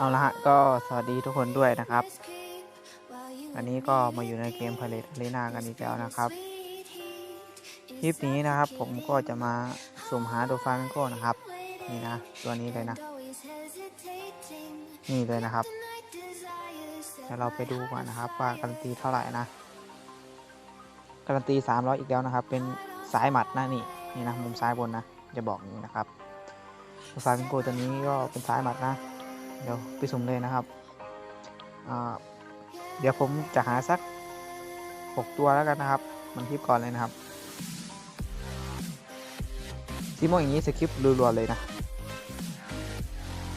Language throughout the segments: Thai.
เอาละฮะก็สวัสดีทุกคนด้วยนะครับ อันนี้ก็มาอยู่ในเกมพาเลตเลนากันอีกแล้วนะครับ คลิปนี้นะครับ ผมก็จะมาสุ่มหาโดฟามิงโกนะครับ นี่นะ ตัวนี้เลยนะ นี่เลยนะครับเดี๋ยวเราไปดูก่อนนะครับ ว่าการันตีเท่าไหร่นะ การันตี 300 อีกแล้วนะครับ เป็นสายหมัดนะนี่นี่นะมุมซ้ายบนนะ จะบอกอย่างนี้นะครับโดฟามิงโกตัวนี้ก็เป็นสายหมัดนะ เดี๋ยวไปสุ่มเลยนะครับ เดี๋ยวผมจะหาสัก 6 ตัวแล้วกันนะครับ มันคลิปก่อนเลยนะครับซีโมอย่างนี้สคริปต์รัวๆเลยนะ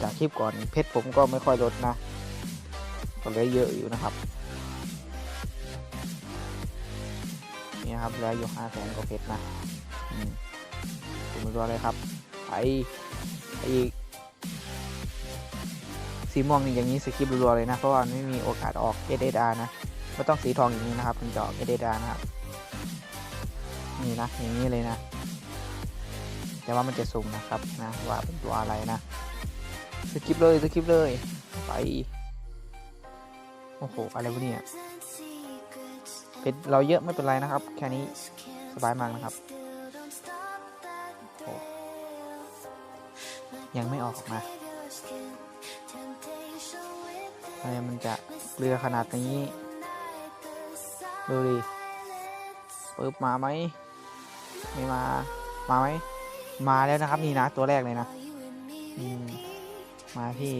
จากคลิปก่อนเพชรผมก็ไม่ค่อยลดนะก็เหลือเยอะอยู่นะครับ นี่ครับเหลืออยู่ห้าแสนกว่าเพชรนะอืมผมรัวเลยครับไปไปอีก สีม่วงนี่อย่างนี้สคริปต์รัวๆเลยนะ เพราะว่าไม่มีโอกาสออก s s r นะก็ต้องสีทองอย่างนี้นะครับถึงจะออก s s r นะครับนี่นะอย่างนี้เลยนะ แต่ว่ามันจะสุ่มนะครับนะว่าเป็นตัวอะไรนะสคริปเลยสคริปเลยไปโอ้โหอะไรวะเนี่ยเป็นเราเยอะไม่เป็นไรนะครับ แค่นี้สบายมากนะครับโอ้ยังไม่ออกมา ทำไมมันจะเกลือขนาดนี้ ดูดิปึ๊บมาไหมไม่มา มาไหม มาแล้วนะครับนี่นะตัวแรกเลยนะมมาที่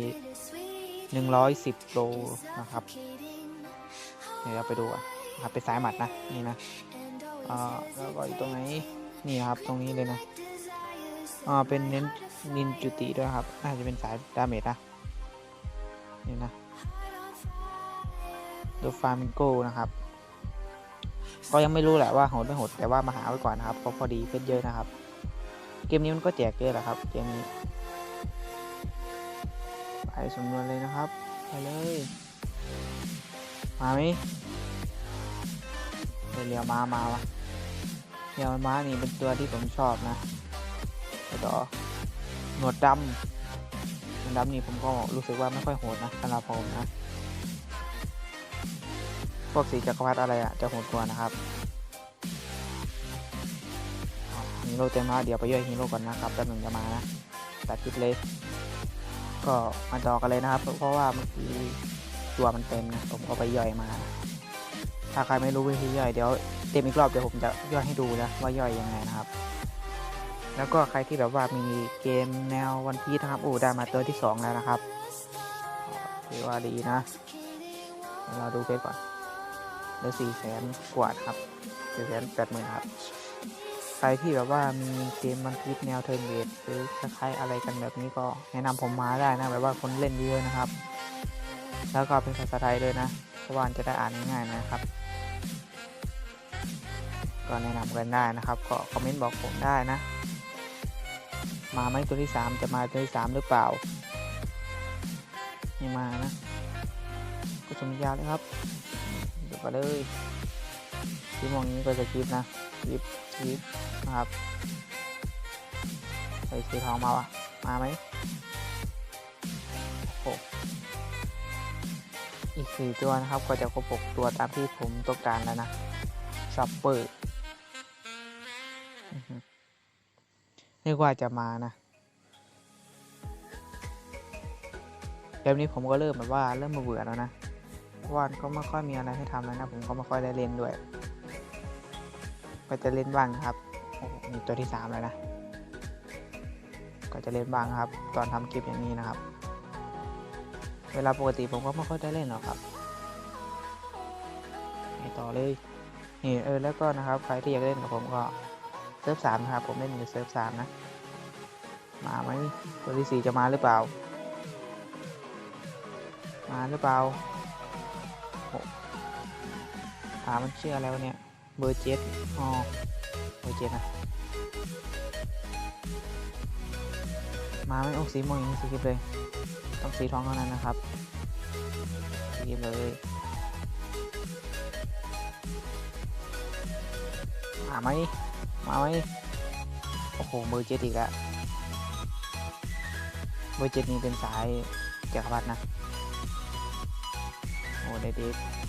หนึ่งร้อยสิบโลนะครับ เดี๋ยวเราไปดูอะนะครับเป็นสายหมัดนะนี่นะอ่าแล้วก็อยู่ตรงไหนนี่นะครับตรงนี้เลยนะอ่าเป็นเน้นนินจุติด้วยครับน่าจะเป็นสายดาเมจนะนี่นะ ดูฟาร์มิงโกนะครับ ก็ยังไม่รู้แหละว่าโหดไม่โหดแต่ว่ามาหาไว้ก่อนนะครับเพราะพอดีเพชรเยอะนะครับ เกมนี้มันก็แจกเยอะแหละครับเกมนี้ ไปสำนวนเลยนะครับไปเลยมาไหมเรียวมามาวะเรียวม้านี่เป็นตัวที่ผมชอบนะแล้วก็หนวดดำหนวดดำนี่ผมก็รู้สึกว่าไม่ค่อยโหดนะสำหรับผมนะ พวกสีจักรพรรดิอะไรอะจะโหดกว่านะครับฮีโร่เต็มแล้วเดี๋ยวไปย่อยฮีโร่ก่อนนะครับแป๊บหนึ่งจะมานะตัดคลิปเลย ก็มาจอกันเลยนะครับ เพราะว่าเมื่อกี้ตัวมันเต็มนะผมก็ไปย่อยมา ถ้าใครไม่รู้วิธีย่อยเดี๋ยวเต็มอีกรอบเดี๋ยวผมจะย่อยให้ดูนะว่าย่อยยังไงนะครับ แล้วก็ใครที่แบบว่ามีเกมแนววันพีนะครับโอ้ได้มาตัวที่สองแล้วนะครับถือว่าดีนะ เราดูเพชรก่อน เหลือสี่แสนกว่าครับสี่แสนแปดหมื่นครับ ใครที่แบบว่ามีเกมมันพิษแนวเทิร์นเบสหรือคล้ายๆอะไรกันแบบนี้ก็แนะนำผมมาได้นะแบบว่าคนเล่นเยอะนะครับ แล้วก็เป็นภาษาไทยด้วยนะเพราะว่าจะได้อ่านง่ายๆนะครับ ก็แนะนำกันได้นะครับ ก็คอมเมนต์บอกผมได้นะ มาไหมตัวที่สามจะมาตัวที่สามหรือเปล่าไม่มานะก็ชมยาวเลยครับ เดี๋ยวไปเลยคลิปมองนี้ก็จะคลิปนะคลิปคลิปนะครับใส่สีทองมาวะมาไหมโอ้อีกสี่ตัวนะครับก็จะครบหกตัวตามที่ผมต้องการแล้วนะซัปเปอร์เรียกว่าจะมานะแบบนี้ผมก็เริ่มแบบว่าเริ่มมาเบื่อแล้วนะ เพราะวาก็ไม่ค่อยมีอะไรให้ทำแล้วนะ ผมก็ไม่ค่อยได้เล่นด้วย ก็จะเล่นบ้างครับ มีตัวที่สามแล้วนะ ก็จะเล่นบ้างครับ ตอนทำคลิปอย่างนี้นะครับ เวลาปกติผมก็ไม่ค่อยได้เล่นหรอกครับไปต่อเลยนี่เออแล้วก็นะครับใครที่อยากเล่นกับผมก็เซิร์ฟสามนะครับผมเล่นอยู่เซิร์ฟสามนะ มาไหมตัวที่สี่จะมาหรือเปล่า มาหรือเปล่า ถามมันชื่ออะไรวะเนี่ย เบอร์เจ็ดอ๋อ เบอร์เจ็ดนะมาไม่โอ้สีม่วงอย่างนี้สกิปเลย ต้องสีทองเท่านั้นนะครับสกิปเลยมาไหมมาไหมโอ้โหเบอร์เจ็ดอีกแล้วเบอร์เจ็ดนี่เป็นสายจักรพรรดินะโอ้ได้ดิฟอ๋อ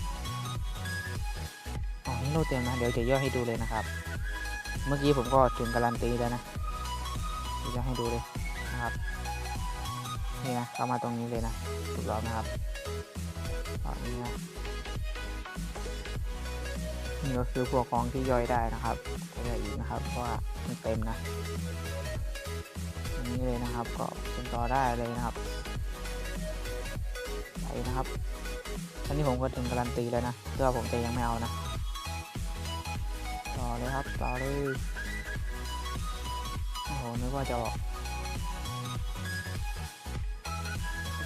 นี่โลเต็มนะ เดี๋ยวจะย่อให้ดูเลยนะครับ เมื่อกี้ผมก็ถึงการันตีแล้วนะเดี๋ยวจะให้ดูเลยนะครับ นี่นะเข้ามาตรงนี้เลยนะถูกรอบนะครับนนี้นะนี่ก็คือพวกของที่ย่อยได้นะครับก็ได้อีกนะครับเพราะว่ามันเต็มนะอันนี้เลยนะครับก็เป็นต่อได้เลยนะครับไปนะครับอันนี้ผมก็ถึงการันตีแล้วนะเพื่อผมจะยังไม่เอานะ อเลยครับต่อเลยโอ้โหนึกว่าจะออก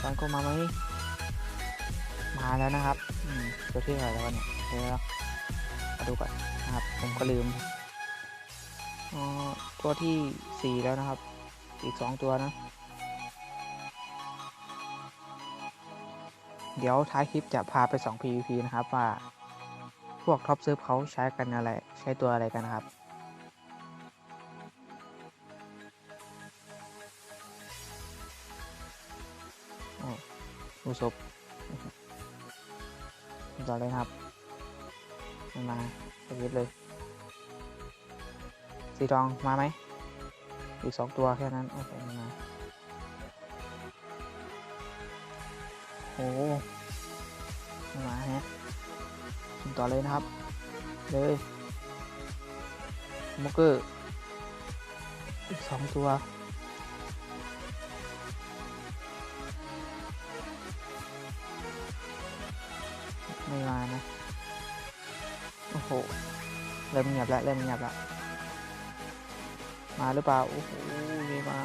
ตอนก็มาไหมมาแล้วนะครับตัวที่เท่าไหร่แล้วเนี่ยเดี๋ยวมาดูก่อนนะครับ ผมก็ลืมอ๋อตัวที่สี่แล้วนะครับ อีกสองตัวนะ เดี๋ยวท้ายคลิปจะพาไป2 PVP นะครับว่า วกท็อปเซิร์ฟเขาใช้กันอะไร ใช้ตัวอะไรกันนะครับอ้ดูศพต่อเลยครับไม่มาสวิตเลย สีทองมาไหม อีกสองตัวแค่นั้น โอเคไม่มาโอ้มาฮะ ต่อเลยนะครับ เลยมอกเกอร์อีกสองตัวไม่มานะ โอ้โห เริ่มเงียบแล้วเริ่มเงียบแล้ว มาหรือเปล่า โอ้โหไม่มา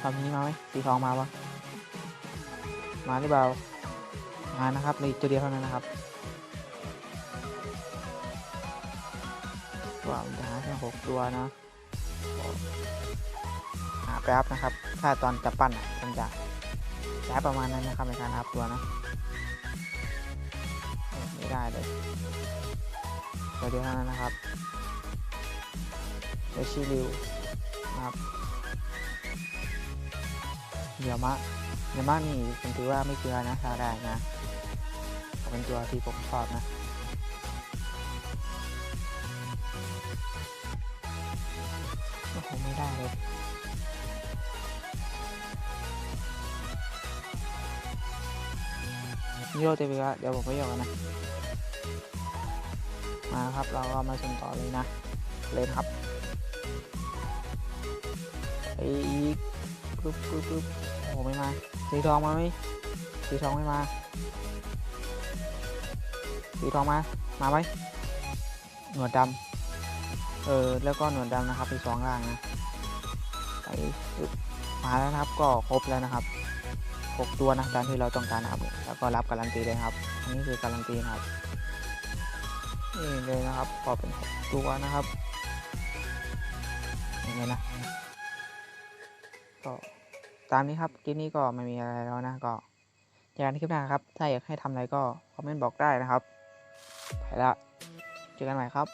ทำนี้มาไหมสีทองมาปะมาหรือเปล่า มานะครับเหลยตัวเดียวเท่านั้นนะครับ ว้าวจะหาแค่หกตัวนะหาแป๊บนะครับ ถ้าตอนจะปั้นอะมันจะใช้ประมาณนั้นนะครับในการนับตัวนะไม่ได้เลยตัวเดียวเท่านั้นนะครับเดชิริวนะครับเดี๋ยวมะเดี๋ยวมะนี่ผมถือว่าไม่เกลือนะถ้าได้นะเป็นตัวที่ผมชอบนะ โอ้โหไม่ได้เลยนี่โรเตวิกะเดี๋ยวผมไปยกกันนะ มาครับเราก็มาชมต่อเลยนะ เลยครับไอ้อีกปึ๊บปึ๊บปึ๊บโอ้โหไม่มา สีทองมาไหมสีทองไม่มา สีทองมา มาไหมหนวดดำ เออแล้วก็หนวดดำนะครับมีสองล่างนะไปมาแล้วนะครับก็ครบแล้วนะครับหกตัวนะตามที่เราต้องการนะครับแล้วก็รับการันตีเลยครับ อันนี้คือการันตีนะครับนี่เลยนะครับพอเป็นหกตัวนะครับอย่างนี้นะก็ตามนี้ครับคลิปนี้ก็ไม่มีอะไรแล้วนะก็เจอกันคลิปหน้าครับ ถ้าอยากให้ทำอะไรก็คอมเมนต์บอกได้นะครับไปละเจอกันใหม่ครับ